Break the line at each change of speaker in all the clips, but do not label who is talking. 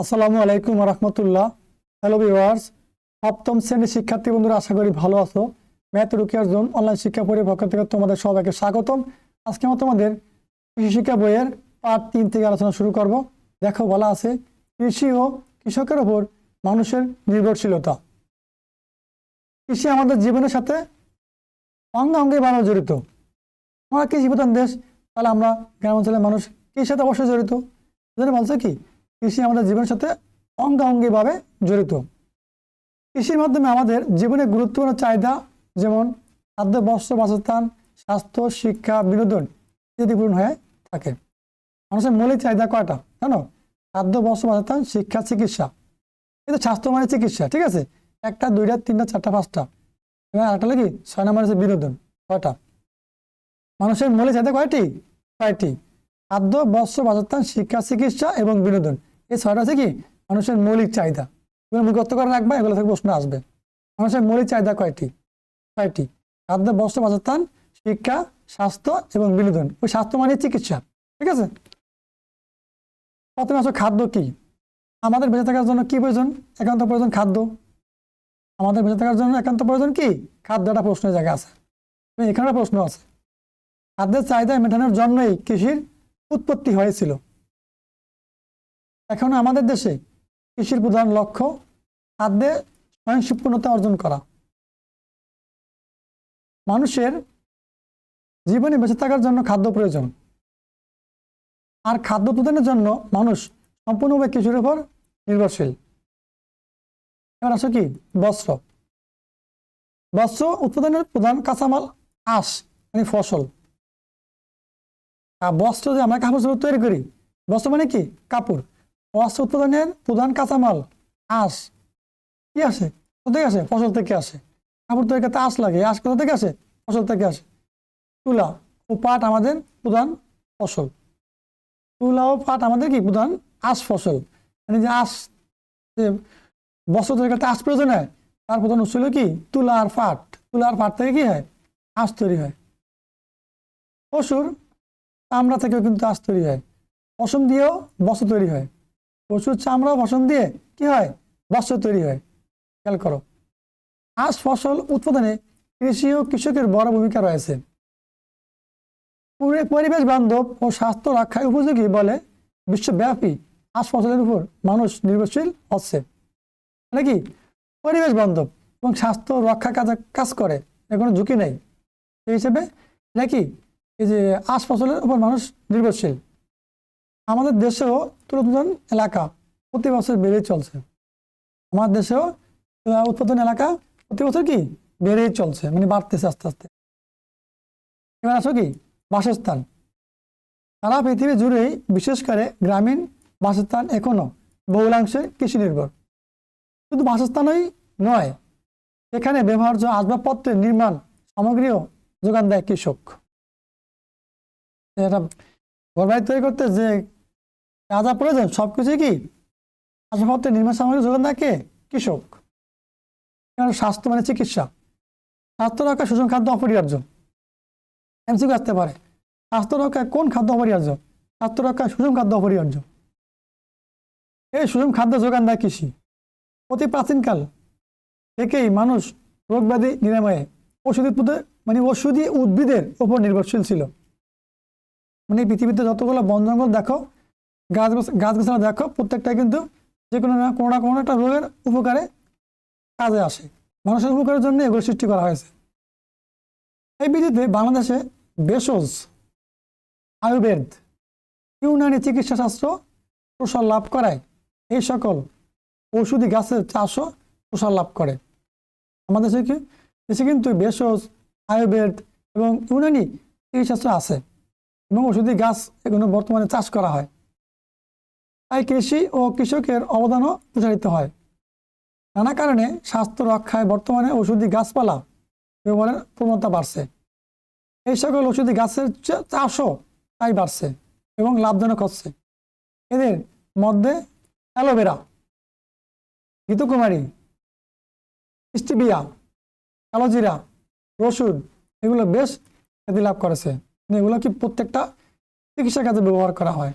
আসসালামু আলাইকুম রহমতুল্লাহ। Hello viewers সপ্তম শ্রেণির শিক্ষার্থী বন্ধুরা, আশা করি ভালো আছো। ম্যাথ রুকিয়ার জোন অনলাইন শিক্ষা বইয়ের পক্ষ থেকে তোমাদের সবাইকে স্বাগতম। আজকে আমরা তোমাদের কৃষি শিক্ষা বইয়ের পার্ট তিন থেকে আলোচনা শুরু করব। দেখো, বলা আছে, কৃষি ও কৃষকের ওপর মানুষের নির্ভরশীলতা। কৃষি আমাদের জীবনের সাথে অঙ্গাঙ্গে ভালো জড়িত। আমরা কৃষি প্রধান দেশ? তাহলে আমরা গ্রাম অঞ্চলের মানুষ কৃষির সাথে অবশ্যই জড়িত। বলছে কি কৃষি আমাদের জীবনের সাথে অঙ্গাঙ্গিভাবে জড়িত। কৃষির মাধ্যমে আমাদের জীবনে গুরুত্বপূর্ণ চাহিদা যেমন খাদ্য, বস্ত্র, বাসস্থান, স্বাস্থ্য, শিক্ষা, বিনোদন ইত্যাদি পূরণ হয়ে থাকে। মানুষের মৌলিক চাহিদা কয়টা? জানো? খাদ্য, বস্ত্র, বাসস্থান, শিক্ষা, চিকিৎসা। কিন্তু স্বাস্থ্য মানে চিকিৎসা, ঠিক আছে? একটা, দুইটা, তিনটা, চারটা, পাঁচটা। এবং আরেকটা লাগে ছয় নম্বর হচ্ছে বিনোদন, কয়টা? মানুষের মৌলিক চাহিদা কয়টি? কয়টি খাদ্য, বস্ত্র, বাসস্থান, শিক্ষা, চিকিৎসা এবং বিনোদন। এই ছয়টা আছে কি? মানুষের মৌলিক চাহিদা। এগুলো মুখস্থ করে রাখবা এগুলো থেকে প্রশ্ন আসবে। মানুষের মৌলিক চাহিদা কয়টি? ছয়টি। খাদ্য, বস্ত্র, বাসস্থান, শিক্ষা, স্বাস্থ্য এবং বিনোদন। ওই স্বাস্থ্য মানে চিকিৎসা, ঠিক আছে? প্রথমে আসো খাদ্য কি? আমাদের বেঁচে থাকার জন্য কি প্রয়োজন? একান্ত প্রয়োজন খাদ্য। আমাদের বেঁচে থাকার জন্য একান্ত প্রয়োজন কি? খাদ্যটা প্রশ্নের জায়গা আছে। এখানে প্রশ্ন আছে। খাদ্যের চাহিদা মেটানোর জন্যই কৃষির উৎপত্তি হয়েছিল। এখন আমাদের দেশে কৃষির প্রধান লক্ষ্য খাদ্যে স্বয়ংসম্পূর্ণতা অর্জন করা। মানুষের জীবনে বেঁচে থাকার জন্য খাদ্য প্রয়োজন। আর খাদ্য উৎপাদনের জন্য মানুষ সম্পূর্ণভাবে কৃষির উপর নির্ভরশীল। এবার আসো কি? বস্ত্র। বস্ত্র উৎপাদনের প্রধান কাঁচামাল আঁশ মানে ফসল। আর বস্ত্র যে আমরা কাপড় তৈরি করি, বস্ত্র মানে কি? কাপড়। বস্ত্র উৎপাদনের প্রধান কাঁচামাল, আঁশ। কি আসে কোথা থেকে আসে ফসল থেকে আসে। কাপড় তৈরি করতে আঁশ লাগে। আঁশ কোথা থেকে আসে? ফসল থেকে আসে। তুলা ও পাট আমাদের প্রধান ফসল। তুলা ও পাট আমাদের কি? প্রধান আঁশ ফসল। মানে যে আঁশ, যে বস্ত্র তৈরি করতে আঁশ প্রয়োজন হয়, তার প্রধান উৎস কি? তুলা আর পাট। তুলা আর পাট থেকে কি হয়? আঁশ তৈরি হয়। পশুর চামড়া থেকেও কিন্তু আঁশ তৈরি হয়। পশম দিয়েও বস্ত্র তৈরি হয়। পশুর চামড়া পশম দিয়ে কি হয়? বস্ত্র তৈরি হয়। খেয়াল করো। আঁশ ফসল উৎপাদনে কৃষি ও কৃষকের বড় ভূমিকা রয়েছে। পরিবেশ বান্ধব ও স্বাস্থ্য রক্ষায় উপযোগী বলে বিশ্বব্যাপী আঁশ ফসলের উপর মানুষ নির্ভরশীল হচ্ছে। নাকি পরিবেশ বান্ধব এবং স্বাস্থ্য রক্ষা কাজে কাজ করে, এর কোনো ঝুঁকি নেই। সেই হিসেবে নাকি এই যে আশ ফসলের উপর মানুষ নির্ভরশীল? আমাদের দেশেও তুলন এলাকা প্রতি বছর বেড়েই চলছে। আমাদের দেশেও উৎপাদন এলাকা প্রতি বছর কি বেড়েই চলছে মানে বাড়তেছে আস্তে আস্তে। এবার আসো কি, বাসস্থান। সারা পৃথিবী জুড়েই, বিশেষ করে গ্রামীণ বাসস্থান এখনও বহুলাংশে কৃষি নির্ভর শুধু বাসস্থানই নয়, এখানে ব্যবহার্য আসবাবপত্রের নির্মাণ সামগ্রীও যোগান দেয় কৃষক। এটা ঘর বাড়ি তৈরি করতে যে যা যা প্রয়োজন সব কিছুই কি? আসবাবপত্রের নির্মাণ সামগ্রী যোগান দেয় কে? কৃষক। স্বাস্থ্য মানে চিকিৎসা। স্বাস্থ্য রক্ষা সুষম খাদ্য অপরিহার্য। এমসিকিউ আসতে পারে। স্বাস্থ্য রক্ষায় কোন খাদ্য অপরিহার্য? স্বাস্থ্য রক্ষায় সুষম খাদ্য অপরিহার্য। এই সুষম খাদ্য যোগান দেয় কৃষি। অতি প্রাচীনকাল থেকেই মানুষ রোগ ব্যাধি নিরাময়ে ওষুধ মানে ওষুধি উদ্ভিদের উপর নির্ভরশীল ছিল। মানে পৃথিবীতে যতগুলো বন জঙ্গল দেখো, গাছ গাছ গাছগাছালা দেখো, প্রত্যেকটা কিন্তু যে কোনো না কোনো না কোনো একটা রোগের উপকারে কাজে আসে। মানুষের উপকারের জন্য এগুলো সৃষ্টি করা হয়েছে। এই বিধিতে বাংলাদেশে বেসজ আয়ুর্বেদ, ইউনানি চিকিৎসা শাস্ত্র প্রসার লাভ করায়। এই সকল ঔষধি গাছের চাষও প্রসার লাভ করে। আমাদের দেশে কি, দেশে কিন্তু ভেষজ, আয়ুর্বেদ এবং ইউনানি চিকিৎসাস্ত্র আছে। এবং ওষুধি গাছ এগুলো বর্তমানে চাষ করা হয়। তাই কৃষি ও কৃষকের অবদানও প্রচারিত হয়। নানা কারণে স্বাস্থ্য রক্ষায় বর্তমানে ওষুধি গাছপালা ব্যবহারের প্রবণতা বাড়ছে। এই সকল ওষুধি গাছের চাষও তাই বাড়ছে এবং লাভজনক হচ্ছে। এদের মধ্যে অ্যালোভেরা ঘৃতকুমারী স্টিবিয়া, কালোজিরা, রসুন এগুলো বেশ খ্যাতি লাভ করেছে। এগুলো কি প্রত্যেকটা চিকিৎসার কাজে ব্যবহার করা হয়?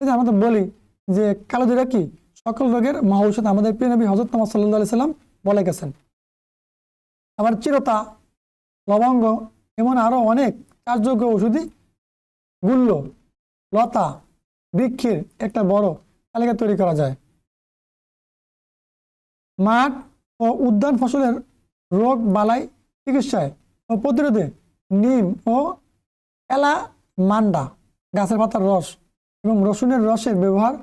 আমরা তো বলি যে কালোজিরা কি? সকল রোগের মহৌষধ আমাদের প্রিয় নবী হজরত মোহাম্মদ সাল্লাহ সাল্লাম বলে গেছেন। আবার চিরতা, লবঙ্গ, এমন আরও অনেক চাষযোগ্য ওষুধি গুল্ল, লতা, বৃক্ষের একটা বড় তালিকা তৈরি করা যায়। মাঠ ও উদ্যান ফসলের রোগ বালাই চিকিৎসায় ও প্রতিরোধে নিম ও এলা, মান্ডা, গাছের পাতার রস এবং রসুনের রসের ব্যবহার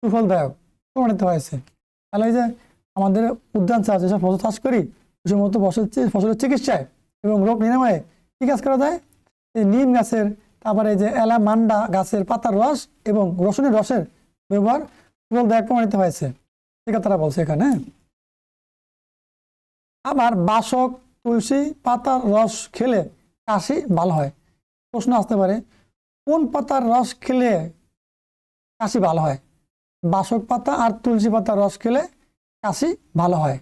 সুফলদায়ক প্রমাণিত হয়েছে। তাহলে এই যে আমাদের উদ্যান চাষ, যেসব ফসল চাষ করি সে সমস্ত ফসল ফসলের চিকিৎসায় এবং রোগ নিরাময়ে কী কাজ করা যায়? এই নিম গাছের, তারপরে যে এলা, মান্ডা গাছের পাতার রস এবং রসুনের রসের ব্যবহার সুফলদায়ক প্রমাণিত হয়েছে। ঠিক তারা বলছে এখানে? আবার বাসক, তুলসী পাতার রস খেলে কাশি ভালো হয়। প্রশ্ন আসতে পারে, কোন পাতার রস খেলে কাশি ভালো হয়? বাসক পাতা আর তুলসী পাতার রস খেলে কাশি ভালো হয়।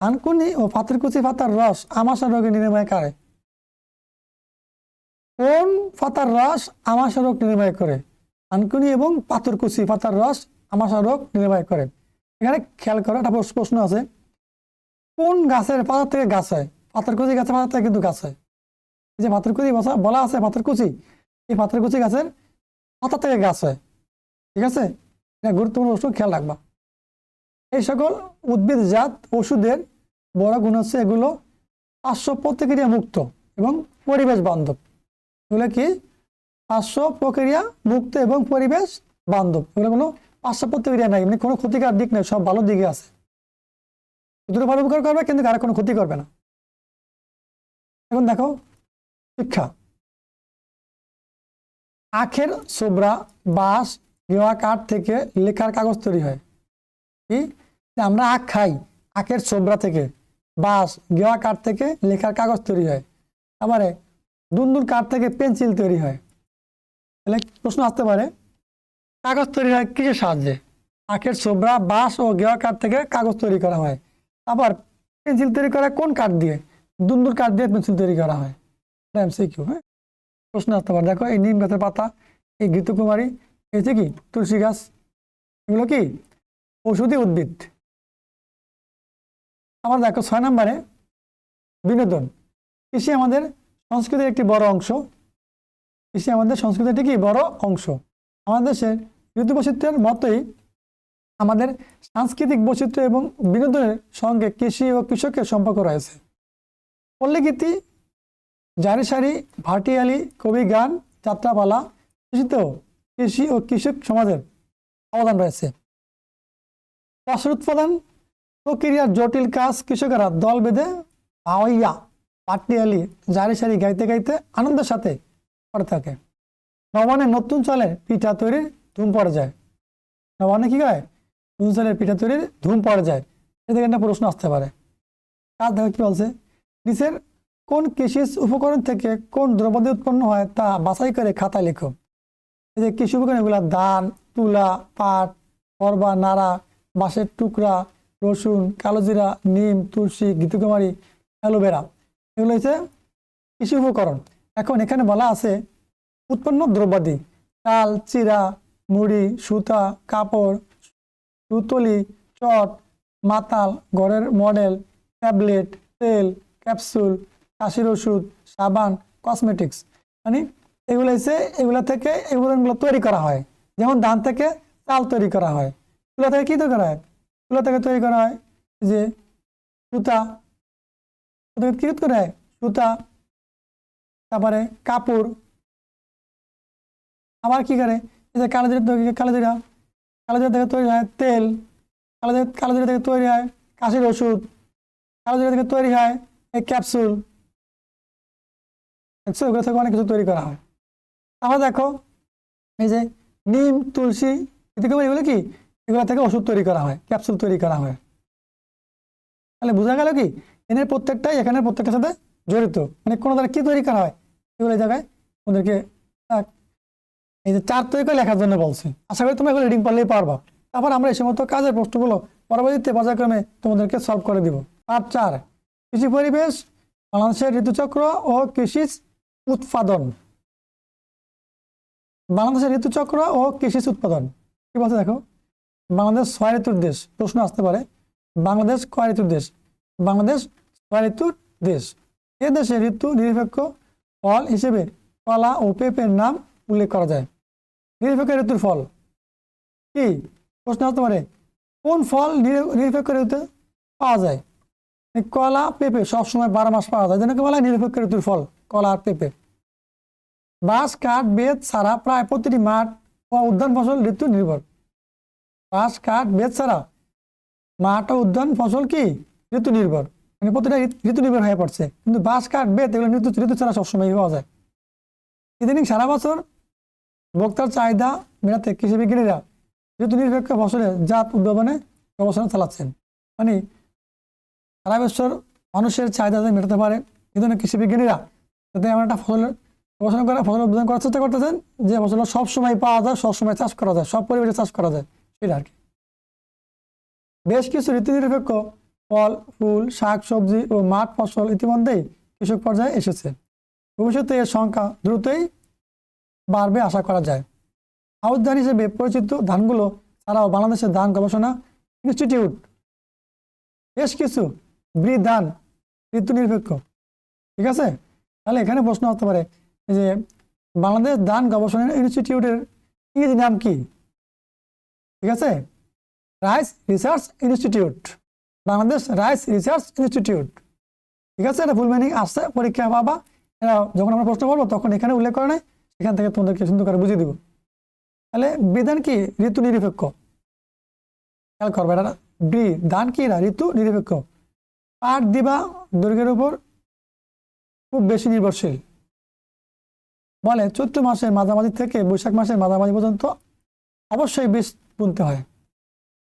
আনকুনি ও পাথরকুচি পাতার রস আমাশা রোগে নিরাময় করে। কোন পাতার রস আমাশা রোগ নিরাময় করে? আনকুনি এবং পাথরকুচি পাতার রস আমাশা রোগ নিরাময় করে। এখানে খেয়াল করো একটা প্রশ্ন- আছে। কোন গাছের পাতা থেকে গাছ হয়? পাথরকুচি গাছের পাতা থেকে কিন্তু গাছ হয়। যে পাথরকুচি বলা আছে পাথরকুচি এই পাথরকুচি গাছের পাতা থেকে গাছ হয়। ঠিক আছে? এটা গুরুত্বপূর্ণ প্রশ্ন খেয়াল রাখবা। এই সকল উদ্ভিদজাত ওষুধের বড় গুণ হচ্ছে এগুলো পার্শ্ব প্রতিক্রিয়া মুক্ত এবং পরিবেশ বান্ধব। এগুলো কি? পার্শ্ব প্রক্রিয়া মুক্ত এবং পরিবেশ বান্ধব। এগুলো কোনো পার্শ্ব প্রতিক্রিয়া নাই মানে কোনো ক্ষতিকার দিক নেই, সব ভালো দিকে আছে। দুটো ভালো উপকার করবে, কিন্তু কারও কোনো ক্ষতি করবে না। এখন দেখো শিক্ষা। আখের সোবরা, বাঁশ গেওয়া কাঠ থেকে লেখার কাগজ তৈরি হয়। কি? আমরা আখ খাই, আখের সোবরা থেকে, বাঁশ গেওয়া কাঠ থেকে লেখার কাগজ তৈরি হয়। আবারে দুন্দুল কাঠ থেকে পেন্সিল তৈরি হয়। তাহলে প্রশ্ন আসতে পারে, কাগজ তৈরি হয় কিসের সাহায্যে? আখের সোবরা, বাঁশ ও গেওয়া কাঠ থেকে কাগজ তৈরি করা হয়। আবার পেন্সিল তৈরি করা কোন কাঠ দিয়ে? দুন্দুল কাঠ দিয়ে পেন্সিল তৈরি করা হয়। এমসিকিউ হ্যাঁ? প্রশ্ন আসতে পারে। দেখো, এই নিম গাছের পাতা, এই ঘৃতকুমারী, এই কি? তুলসী গাছ। এগুলো কি? ঔষধি উদ্ভিদ। আবার দেখো, ছয় নম্বরে, বিনোদন। কৃষি আমাদের সংস্কৃতির একটি বড় অংশ। কৃষি আমাদের সংস্কৃতির একটি কি? বড় অংশ। আমাদের দেশের ঋতু বৈচিত্র্যের মতোই আমাদের সাংস্কৃতিক বৈচিত্র্য এবং বিনোদনের সঙ্গে কৃষি ও কৃষকের সম্পর্ক রয়েছে। পল্লীগীতি জারি সারি ভাটিয়ালি কবি গান, যাত্রাপালা কৃষিতেও কৃষি ও কৃষক সমাজের অবদান রয়েছে। ফসল উৎপাদন প্রক্রিয়ার জটিল কাজ কৃষকেরা দল বেঁধে আওয়াইয়া পাটিয়ালি জারি সারি গাইতে গাইতে আনন্দের সাথে করে থাকে। নবানে নতুন চালের পিঠা তৈরির ধুম পড়ে যায়। নবানে কি হয়? নতুন চালের পিঠা তৈরির ধুম পড়ে যায়। এ থেকে একটা প্রশ্ন আসতে পারে। কাজ দেখো কি বলছে? নিচের কোন কৃষি উপকরণ থেকে কোন দ্রব্যাদি উৎপন্ন হয় তা বাছাই করে খাতায় লেখো। এই যে কৃষি উপকরণ এগুলা ধান, তুলা, পাট করবা নাড়া, বাঁশের টুকরা, রসুন কালোজিরা নিম, তুলসী ঘৃতকুমারী অ্যালোভেরা, এগুলো হচ্ছে কৃষি উপকরণ। এখন এখানে বলা আছে উৎপন্ন দ্রব্যাদি চাল চিরা, মুড়ি, সুতা, কাপড়, সুতলি চট মাতাল, ঘরের মডেল, ট্যাবলেট, তেল, ক্যাপসুল কাশির ওষুধ, সাবান কসমেটিক্স মানে এগুলো এসে এগুলো থেকে এগুলো তৈরি করা হয়। যেমন ধান থেকে চাল তৈরি করা হয়। এগুলো থেকে কী তৈরি করা হয়? এগুলো থেকে তৈরি করা হয় যে সুতা। কী করে হয়? সুতা, তারপরে কাপড়। আবার কি করে? এই যে কালোজিরা কালোজিরা। কালোজিরা থেকে তৈরি হয় তেল। কালোজিরা কালোজিরা থেকে তৈরি হয় কাশির ওষুধ। কালোজিরা থেকে তৈরি হয় এই ক্যাপসুল দেখছ ওগুলো থেকে অনেক কিছু তৈরি করা হয়। আবার দেখো, এই যে নিম, তুলসী, এদিকে এগুলো কি? এগুলো থেকে ওষুধ তৈরি করা হয় ক্যাপসুল তৈরি করা হয়। তাহলে বোঝা গেল কি? এনের প্রত্যেকটাই এখানের প্রত্যেকটার সাথে জড়িত। মানে কোনো দ্বারা কী তৈরি করা হয়? এগুলো জায়গায়? ওদেরকে এই যে চার তৈরি করে লেখার জন্য বলছে। আশা করি তুমি এগুলো রিডিং পারলেই পারবা। তারপর আমরা এই সমস্ত কাজের প্রশ্নগুলো পরবর্তীতে পর্যায়ক্রমে তোমাদেরকে সলভ করে দিব। পার্ট চার, কৃষি পরিবেশ, বাংলাদেশের ঋতুচক্র ও কৃষি উৎপাদন। বাংলাদেশের ঋতুচক্র ও কৃষি উৎপাদন। কি বলছে দেখো? বাংলাদেশ ছয় ঋতুর দেশ। প্রশ্ন আসতে পারে, বাংলাদেশ কয় ঋতুর দেশ? বাংলাদেশ ছয় ঋতুর দেশ। এ দেশে ঋতু নিরপেক্ষ ফল হিসেবে কলা ও পেঁপের নাম উল্লেখ করা যায়। নিরপেক্ষ ঋতুর ফল কি? প্রশ্ন আসতে পারে, কোন ফল নির- নিরপেক্ষ ঋতুতে পাওয়া যায়? কলা, পেঁপে সবসময় বারো মাস পাওয়া যায়। যেটাকে বলা হয় নিরপেক্ষ ঋতুর ফল। কলা আর পেঁপে। বাঁশ, কাঠ, বেত ছাড়া প্রায় প্রতিটি মাঠ ও উদ্যান ফসল ঋতু নির্ভর বাঁশ, কাঠ, বেত ছাড়া মাঠ ও উদ্যান ফসল কি? ঋতু নির্ভর মানে প্রতিটা ঋতু নির্ভর হয়ে পড়ছে। কিন্তু বাঁশ, কাঠ, বেত এগুলো ঋতু ঋতু ছাড়া সবসময় পাওয়া যায়। ইদানিং সারা বছর ভোক্তার চাহিদা মেটাতে কৃষি বিজ্ঞানীরা ঋতু নিরপেক্ষ ফসলের জাত উদ্ভাবনে গবেষণা চালাচ্ছেন। মানে সারা বছর মানুষের চাহিদা মেটাতে পারে, এই জন্য যাতে এমন একটা ফসলের গবেষণা করে ফসল উদ্ভাবন করার চেষ্টা করতেছেন যে ফসল সব সময় পাওয়া যায় সব সময় চাষ করা যায়, সব পরিবেশে চাষ করা যায়, সেটা আর কি। বেশ কিছু ঋতু নিরপেক্ষ ফল, ফুল, শাক, সবজি ও মাঠ ফসল ইতিমধ্যেই কৃষক পর্যায়ে এসেছে। ভবিষ্যতে এর সংখ্যা দ্রুতই বাড়বে আশা করা যায়। আউশ ধান হিসেবে পরিচিত ধানগুলো ছাড়াও বাংলাদেশের ধান গবেষণা ইনস্টিটিউট। বেশ কিছু ব্রি ধান ঋতু নিরপেক্ষ ঠিক আছে? তাহলে এখানে প্রশ্ন হতে পারে যে বাংলাদেশ দান গবেষণা ইনস্টিটিউটের ইংরেজি নাম কি? ঠিক আছে? Rice research institute, Bangladesh rice research institute. ঠিক আছে? এটা ফুল মিনিং আসছে, পরীক্ষা পাবা। এরা যখন আমরা প্রশ্ন করব, তখন এখানে উল্লেখ করে নাই সেখান থেকে তোমাদেরকে সুন্দর করে বুঝিয়ে দিব। তাহলে বিধান কি? ঋতু নিরপেক্ষ। খেয়াল করবে, এটা বি দান কি না? ঋতু নিরপেক্ষ। পাট দিবা দৈর্ঘ্যের উপর খুব বেশি নির্ভরশীল। বলে, চৈত্র মাসের মাঝামাঝি থেকে বৈশাখ মাসের মাঝামাঝি পর্যন্ত অবশ্যই বীজ বুনতে হয়।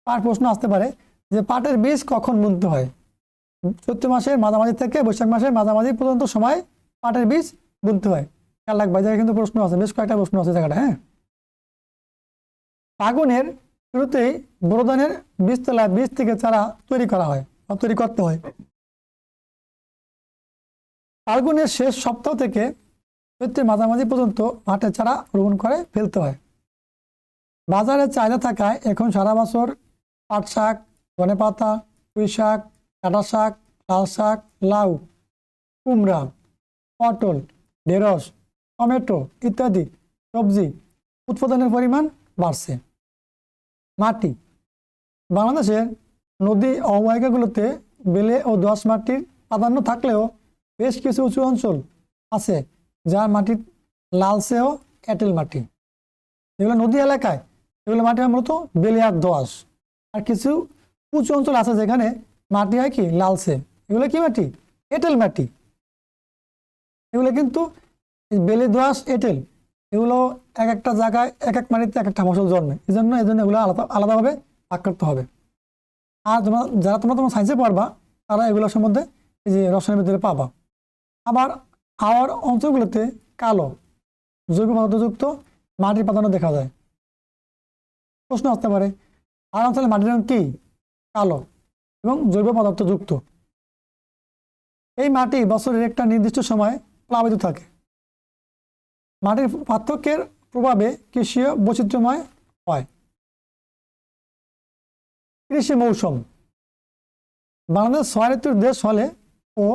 পাট প্রশ্ন আসতে পারে যে, পাটের বীজ কখন বুনতে হয়? চৈত্র মাসের মাঝামাঝি থেকে বৈশাখ মাসের মাঝামাঝি পর্যন্ত সময় পাটের বীজ বুনতে হয়। খেয়াল রাখবে জায়গায় কিন্তু প্রশ্ন আছে, বেশ কয়েকটা প্রশ্ন আছে জায়গাটা হ্যাঁ? ফাগুনের শুরুতেই বড়দানের বীজতলা বীজ থেকে চারা তৈরি করা হয়, বা তৈরি করতে হয়। ফাল্গুনের শেষ সপ্তাহ থেকে চৈত্রের মাঝামাঝি পর্যন্ত মাঠে চারা রোপণ করে ফেলতে হয়। বাজারে চাহিদা থাকায় এখন সারা বছর পাট শাক, ধনে পাতা, পুঁই শাক কাটা শাক, লাল শাক, লাউ, কুমড়া, পটল, ঢেঁড়স, টমেটো ইত্যাদি সবজি উৎপাদনের পরিমাণ বাড়ছে। মাটি। বাংলাদেশের নদী অববাহিকাগুলোতে বেলে ও দোআঁশ মাটির প্রাধান্য থাকলেও বেশ কিছু উঁচু অঞ্চল আছে, যার মাটি লালচে ও এঁটেল মাটি। এগুলো নদী এলাকায়, এগুলো মাটি মূলত বেলে আর দোআঁশ। আর কিছু উঁচু অঞ্চল আছে যেখানে মাটি হয় কি লালচে এগুলো কি মাটি? এঁটেল মাটি। এগুলো কিন্তু বেলে দোআঁশ, এঁটেল, এগুলো এক একটা জায়গায় এক এক মাটিতে এক একটা ফসল জন্মে। এই জন্য এই জন্য এগুলো আলাদা, আলাদাভাবে ভাগ করতে হবে। আর তোমরা, যারা তোমরা তোমার সায়েন্সে পড়বা, তারা এগুলোর সম্বন্ধে এই যে রসায়নের ভিতরে পাবা। আবার হাওয়ার অঞ্চলগুলোতে কালো জৈব পদার্থযুক্ত মাটির প্রাধান্য দেখা যায়। প্রশ্ন আসতে পারে, আর অঞ্চলে মাটির রং কি? কালো এবং জৈব পদার্থযুক্ত এই মাটি বছরের একটা নির্দিষ্ট সময় প্লাবিত থাকে। মাটির পার্থক্যের প্রভাবে কৃষিও বৈচিত্র্যময় হয়। কৃষি মৌসুম। বাংলাদেশ ছয় ঋতুর দেশ হলে ও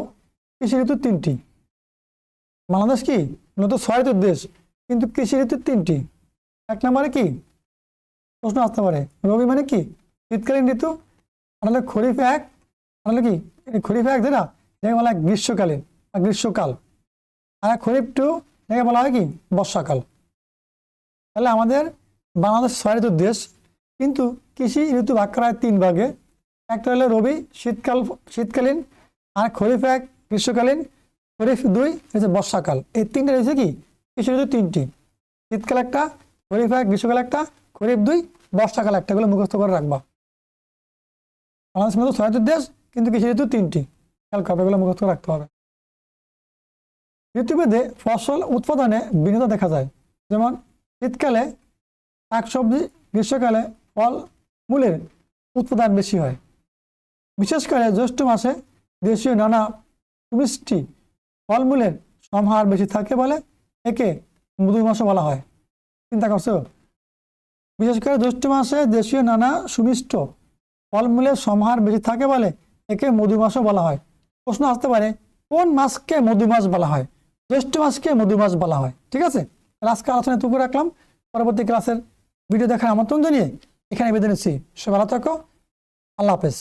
কৃষি ঋতু তিনটি। বাংলাদেশ কি? মূলত ছয় ঋতুর দেশ, কিন্তু কৃষি ঋতু তিনটি। এক নম্বরে কি? প্রশ্ন আসতে পারে। রবি মানে কি? শীতকালীন ঋতু, আর খরিফ এক, আর কি? খরিফ এক যেটা, এটাকে বলা হয় গ্রীষ্মকালীন বা গ্রীষ্মকাল। আর খরিফ টু এটাকে বলা হয় কি? বর্ষাকাল। তাহলে আমাদের বাংলাদেশ ছয় ঋতুর দেশ, কিন্তু কৃষি ঋতু ভাগ করা হয় তিন ভাগে। একটা হলো রবি, শীতকাল, শীতকালীন, আর খরিফ এক গ্রীষ্মকালীন খরিফ দুই হচ্ছে বর্ষাকাল। এই তিনটা রয়েছে কি? কৃষি ঋতু তিনটি। শীতকাল একটা, খরিফ এক, গ্রীষ্মকাল একটা, খরিফ দুই, বর্ষাকাল একটা। গুলো মুখস্থ করে রাখবা। বাংলাদেশ মতো ছয় দেশ, কিন্তু কৃষি ঋতু তিনটি। খেয়াল করবে এগুলো মুখস্থ রাখতে হবে। ঋতুভেদে ফসল উৎপাদনে ভিন্নতা দেখা যায়। যেমন, শীতকালে শাকসবজি, গ্রীষ্মকালে ফল মূলের উৎপাদন বেশি হয়। বিশেষ করে জ্যৈষ্ঠ মাসে দেশীয় নানা মিষ্টি ফলমূলের সমাহার বেশি থাকে বলে একে মধুর মাসও বলা হয়। চিন্তা করছ? বিশেষ করে জ্যৈষ্ঠ মাসে দেশীয় নানা সুমিষ্ট ফলমূলের সমাহার বেশি থাকে বলে একে মধু মাসও বলা হয়। প্রশ্ন আসতে পারে, কোন মাসকে মধু মাস বলা হয়? জ্যৈষ্ঠ মাসকে মধু মাস বলা হয়, ঠিক আছে? আজকে আলোচনা টুকু রাখলাম। পরবর্তী ক্লাসের ভিডিও দেখার আমন্ত্রণ জানিয়ে এখানে বেঁধে নিচ্ছি। সে ভালো থাকো। আল্লাহ হাফেজ।